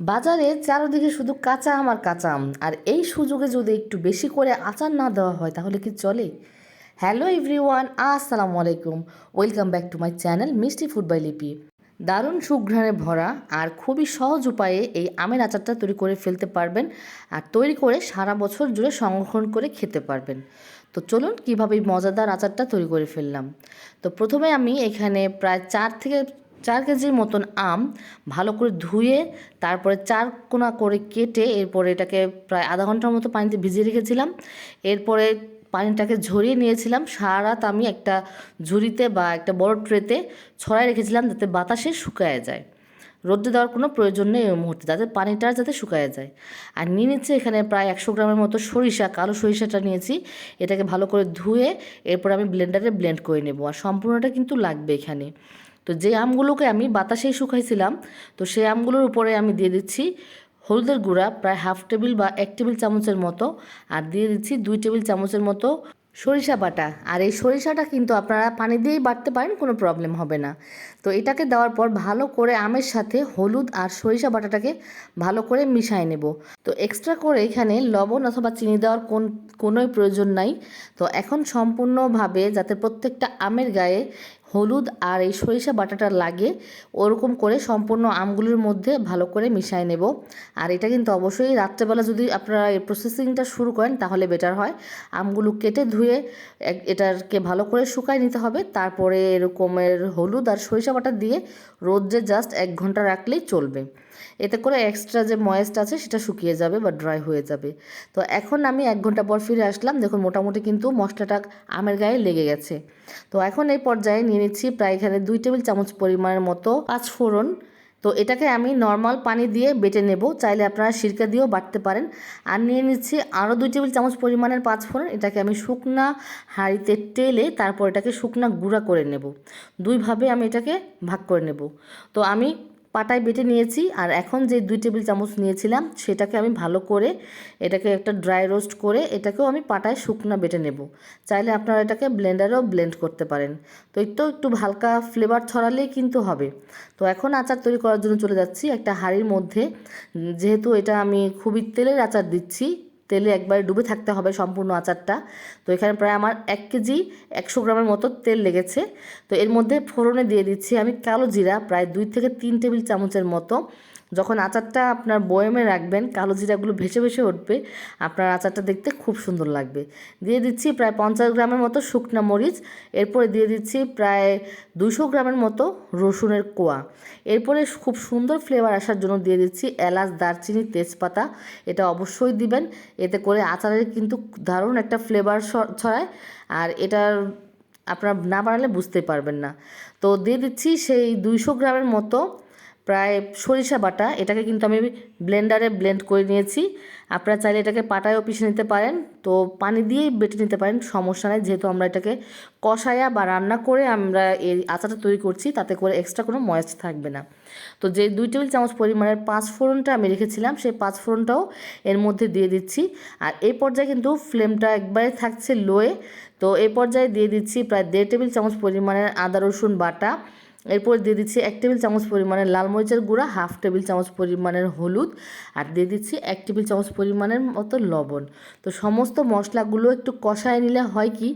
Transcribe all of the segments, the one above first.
বাজারে চারদিকে শুধু কাঁচা আম আর কাঁচা আম। আর এই সুযোগে যদি একটু বেশি করে আচার না দেওয়া হয়, তাহলে কি চলে? হ্যালো এভরিওয়ান, আসসালামু আলাইকুম। Welcome back to my channel Mishti food by Lipi. দারুণ সুঘ্রাণে ভরা আর খুবই সহজ উপায়ে এই আমের আচারটা তৈরি করে ফেলতে পারবেন আর তৈরি করে সারা বছর জুড়ে সংরক্ষণ করে খেতে পারবেন। তো চলুন কীভাবে মজাদার আচারটা তৈরি করে ফেললাম। তো প্রথমে আমি এখানে প্রায় চার থেকে চার কেজির মতন আম ভালো করে ধুয়ে তারপরে চার কোনা করে কেটে এরপরে এটাকে প্রায় আধা ঘণ্টার মতো পানিতে ভিজিয়ে রেখেছিলাম। এরপরে পানিটাকে ঝরিয়ে নিয়েছিলাম। সারা রাত আমি একটা ঝুড়িতে বা একটা বড় ট্রেতে ছড়াই রেখেছিলাম যাতে বাতাসে শুকায় যায়। রোদ্রে দেওয়ার কোনো প্রয়োজন নেই ওই মুহূর্তে, যাতে পানিটা যাতে শুকায় যায়। আর নিয়ে নিচ্ছে এখানে প্রায় একশো গ্রামের মতো সরিষা, কালো সরিষাটা নিয়েছি। এটাকে ভালো করে ধুয়ে এরপর আমি ব্লেন্ডারে ব্লেন্ড করে নেব। আর সম্পূর্ণটা কিন্তু লাগবে এখানে। তো যে আমগুলোকে আমি বাতাসেই শুকাইছিলাম, তো সেই আমগুলোর উপরে আমি দিয়ে দিচ্ছি হলুদের গুঁড়া, প্রায় হাফ টেবিল বা এক টেবিল চামচের মতো, আর দিয়ে দিচ্ছি দুই টেবিল চামচের মতো সরিষা বাটা। আর এই সরিষাটা কিন্তু আপনারা পানি দিয়েই বাটতে পারেন, কোনো প্রবলেম হবে না। তো এটাকে দেওয়ার পর ভালো করে আমের সাথে হলুদ আর সরিষা বাটাটাকে ভালো করে মিশিয়ে নেব। তো এক্সট্রা করে এখানে লবণ অথবা চিনি দেওয়ার কোন, কোনোই প্রয়োজন নাই। তো এখন সম্পূর্ণভাবে যাতে প্রত্যেকটা আমের গায়ে হলুদ আর এই সরিষা বাটাটা লাগে, ওরকম করে সম্পূর্ণ আমগুলির মধ্যে ভালো করে মিশিয়ে নেব। আর এটা কিন্তু অবশ্যই রাত্রেবেলা যদি আপনারা এই প্রসেসিংটা শুরু করেন তাহলে বেটার হয়। আমগুলো কেটে ধুয়ে এটারকে এটাকে ভালো করে শুকায় নিতে হবে। তারপরে এরকমের হলুদ আর সরিষা বাটা দিয়ে রোদ্রে জাস্ট এক ঘণ্টা রাখলেই চলবে। এতে করে এক্সট্রা যে ময়েস্ট আছে সেটা শুকিয়ে যাবে বা ড্রাই হয়ে যাবে। তো এখন আমি এক ঘণ্টা পর ফিরে আসলাম। দেখুন, মোটামুটি কিন্তু মশলাটা আমের গায়ে লেগে গেছে। তো এখন এই পর্যায়ে নিয়ে নিচ্ছি প্রায় এখানে দুই টেবিল চামচ পরিমাণের মতো পাঁচ ফোড়ন তো এটাকে আমি নর্মাল পানি দিয়ে বেটে নেব। চাইলে আপনারা সিরকা দিয়েও বাটতে পারেন। আর নিয়ে নিচ্ছি আরও দুই টেবিল চামচ পরিমাণের পাঁচ ফোড়ন এটাকে আমি শুকনা হাঁড়িতে টেলে তারপর এটাকে শুকনা গুঁড়া করে নেব। দুইভাবে আমি এটাকে ভাগ করে নেব। তো আমি পাটায় বেটে নিয়েছি আর এখন যে দুই টেবিল চামচ নিয়েছিলাম সেটাকে আমি ভালো করে এটাকে একটা ড্রাই রোস্ট করে এটাকেও আমি পাটায় শুকনো বেটে নেব। চাইলে আপনারা এটাকে ব্লেন্ডারেও ব্লেন্ড করতে পারেন। তো একটু একটু হালকা ফ্লেভার ছড়ালেই কিন্তু হবে। তো এখন আচার তৈরি করার জন্য চলে যাচ্ছি একটা হাঁড়ির মধ্যে। যেহেতু এটা আমি খুবই তেলের আচার দিচ্ছি তেলে একবার ডুবে থাকতে হবে সম্পূর্ণ আচারটা। তো এখানে প্রায় আমার এক কেজি একশো গ্রামের মতো তেল লেগেছে। তো এর মধ্যে ফোড়নে দিয়ে দিচ্ছি আমি কালো জিরা, প্রায় দুই থেকে তিন টেবিল চামচের মতো। যখন আচারটা আপনার বয়মে রাখবেন, কালো জিরাগুলো ভেসে ভেসে উঠবে, আপনার আচারটা দেখতে খুব সুন্দর লাগবে। দিয়ে দিচ্ছি প্রায় পঞ্চাশ গ্রামের মতো শুকনা মরিচ, এরপরে দিয়ে দিচ্ছি প্রায় দুশো গ্রামের মতো রসুনের কোয়া। এরপরে খুব সুন্দর ফ্লেভার আসার জন্য দিয়ে দিচ্ছি এলাচ, দারচিনি, তেজপাতা, এটা অবশ্যই দিবেন। এতে করে আচারের কিন্তু দারুণ একটা ফ্লেভার ছড়ায়, আর এটার আপনার না বানালে বুঝতে পারবেন না। তো দিয়ে দিচ্ছি সেই দুইশো গ্রামের মতো প্রায় সরিষা বাটা, এটাকে কিন্তু আমি ব্লেন্ডারে ব্লেন্ড করে নিয়েছি। আপনারা চাইলে এটাকে পাটায়ও পিষে নিতে পারেন। তো পানি দিয়েই বেটে নিতে পারেন, সমস্যা নেই। যেহেতু আমরা এটাকে কষায়া বা রান্না করে আমরা এই আচারটা তৈরি করছি, তাতে করে এক্সট্রা কোনো ময়েস্ট থাকবে না। তো যে দুই টেবিল চামচ পরিমাণের পাঁচ ফোড়নটা আমি রেখেছিলাম, সেই পাঁচ ফোড়নটাও এর মধ্যে দিয়ে দিচ্ছি। আর এই পর্যায়ে কিন্তু ফ্লেমটা একবারে থাকছে লোয়ে তো এই পর্যায়ে দিয়ে দিচ্ছি প্রায় দেড় টেবিল চামচ পরিমাণের আদা রসুন বাটা। এরপর দিয়ে দিচ্ছি এক টেবিল চামচ পরিমাণের লাল মরিচের গুঁড়া, হাফ টেবিল চামচ পরিমাণের হলুদ, আর দিয়ে দিচ্ছি এক টেবিল চামচ পরিমাণের মতো লবণ। তো সমস্ত মশলাগুলো একটু কষায় নিলে হয় কি,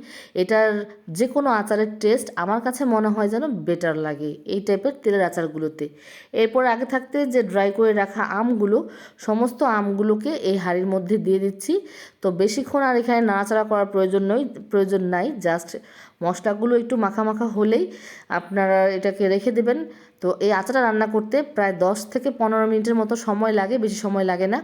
এটার যে কোনো আচারের টেস্ট আমার কাছে মনে হয় যেন বেটার লাগে এই টাইপের তেলের আচারগুলোতে। এরপর আগে থাকতে যে ড্রাই করে রাখা আমগুলো, সমস্ত আমগুলোকে এই হাঁড়ির মধ্যে দিয়ে দিচ্ছি। তো বেশিক্ষণ আর এখানে নাড়াচাড়া করার প্রয়োজন নয়, প্রয়োজন নাই জাস্ট মশলাগুলো একটু মাখা মাখা হলেই আপনারা এটাকে রেখে দেবেন। তো এই আচারটা রান্না করতে প্রায় দশ থেকে পনেরো মিনিটের মতো সময় লাগে, বেশি সময় লাগে না।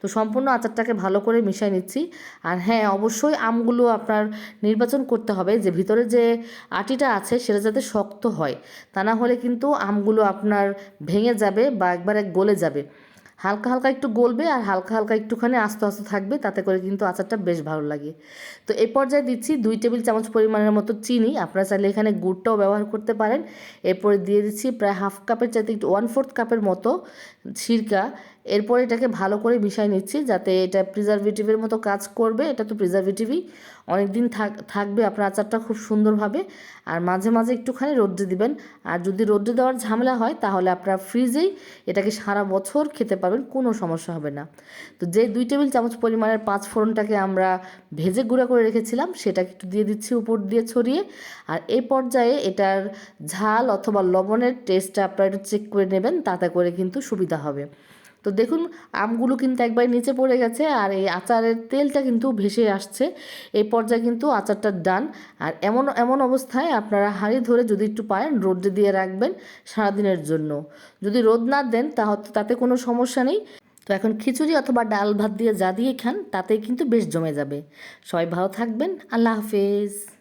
তো সম্পূর্ণ আচারটাকে ভালো করে মিশিয়ে নিচ্ছি। আর হ্যাঁ অবশ্যই আমগুলো আপনার নির্বাচন করতে হবে যে ভিতরে যে আটিটা আছে সেটা যাতে শক্ত হয়। তা না হলে কিন্তু আমগুলো আপনার ভেঙে যাবে বা একবারে গলে যাবে। হালকা হালকা একটু গলবে আর হালকা হালকা একটুখানি আস্তে আস্তে থাকবে, তাতে করে কিন্তু আচারটা বেশ ভালো লাগে। তো এই পর্যায়ে দিচ্ছি দুই টেবিল চামচ পরিমাণের মতো চিনি, আপনারা চাইলে এখানে গুড়টাও ব্যবহার করতে পারেন। এরপরে দিয়ে দিচ্ছি প্রায় হাফ কাপের চাইতে একটু ওয়ান ফোর্থ কাপের মতো সিরকা। এরপর এটাকে ভালো করে মিশাই নিচ্ছি যাতে এটা প্রিজারভেটিভের মতো কাজ করবে। এটা তো প্রিজারভেটিভই অনেক দিন থাক, থাকবে আপনার আচারটা খুব সুন্দরভাবে। আর মাঝে মাঝে একটুখানি রোদ্রে দিবেন। আর যদি রোদ্রে দেওয়ার ঝামেলা হয়, তাহলে আপনারা ফ্রিজেই এটাকে সারা বছর খেতে পারবেন, কোনো সমস্যা হবে না। তো যে দুই টেবিল চামচ পরিমাণের পাঁচ ফোড়নটাকে আমরা ভেজে গুঁড়া করে রেখেছিলাম, সেটাকে একটু দিয়ে দিচ্ছি উপর দিয়ে ছড়িয়ে। আর এই পর্যায়ে এটার ঝাল অথবা লবণের টেস্টটা আপনারা একটু চেক করে নেবেন, তাতে করে কিন্তু সুবিধা হবে। তো দেখুন, আমগুলো কিন্তু একবার নিচে পড়ে গেছে আর এই আচারের তেলটা কিন্তু ভেসে আসছে। এই পর্যায়ে কিন্তু আচারটা ডান। আর এমন এমন অবস্থায় আপনারা হাঁড়ি ধরে যদি একটু পারেন, রোদে দিয়ে রাখবেন সারাদিনের জন্য। যদি রোদ না দেন তাহলে তাতে কোনো সমস্যা নেই। তো এখন খিচুড়ি অথবা ডাল ভাত দিয়ে যা দিয়ে খান, তাতেই কিন্তু বেশ জমে যাবে। সবাই ভালো থাকবেন। আল্লাহ হাফেজ।